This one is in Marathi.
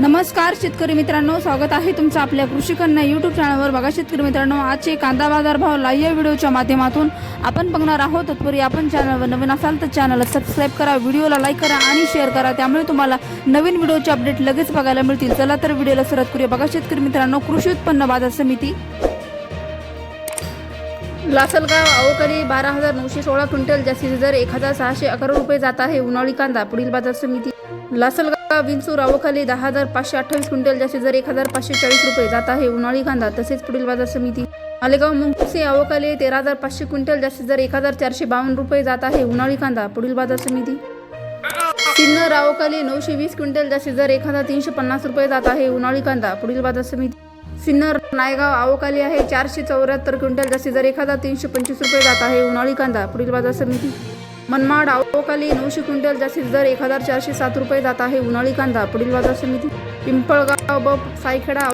नमस्कार शेतकरी मित्रांनो. स्वागत आहे तुमचं आपल्या कृषी कन्या युट्यूब चॅनलवर बघा शेतकरी मित्रांनो आजचे कांदा बाजार भाव लाईव्ह व्हिडिओच्या माध्यमातून आपण बघणार आहोत. तत्पूर्वी आपण चॅनलवर नवीन असाल तर चॅनलला सबस्क्राईब करा व्हिडिओला लाईक करा आणि शेअर करा. त्यामुळे तुम्हाला नवीन व्हिडिओचे अपडेट लगेच बघायला मिळतील. चला तर व्हिडिओला सुरुवात करूया. बघा शेतकरी मित्रांनो कृषी उत्पन्न बाजार समिती. लासलगाव अवकरी बारा हजार नऊशे सोळा क्विंटल जास्तीचे दर एक हजार सहाशे अकरा रुपये जात आहे. उन्हाळी कांदा पुढील बाजार समिती. लासलगाव विंचूर अवकाली दहा हजार पाचशे अठ्ठावीस क्विंटल जास्तीचे दर एक हजार पाचशे चाळीस रुपये जात आहे. उन्हाळी कांदा तसेच पुढील बाजार समिती. मालेगाव मुंगसे अवकाली तेरा हजार पाचशे क्विंटल जास्तीत दर एक हजार चारशे बावन्न रुपये जात आहे. उन्हाळी कांदा पुढील बाजार समिती. सिन्नर अवकाली नऊशे वीस क्विंटल जास्तीत दर एक हजार तीनशे पन्नास रुपये जात आहे. उन्हाळी कांदा पुढील बाजार समिती. सिन्नर नायगाव अवकाली आहे चारशे चौऱ्याहत्तर क्विंटल जास्तीत दर एक हजार तीनशे पंचवीस रुपये जात आहे. उन्हाळी कांदा पुढील बाजार समिती. मनमाड आवोकाली नऊशे क्विंटल जास्तीत दर एक हजार चारशे सात रुपये जात आहे उन्हाळी कांदा पुढील बाजार समिती पिंपळगाव ब सायखेडा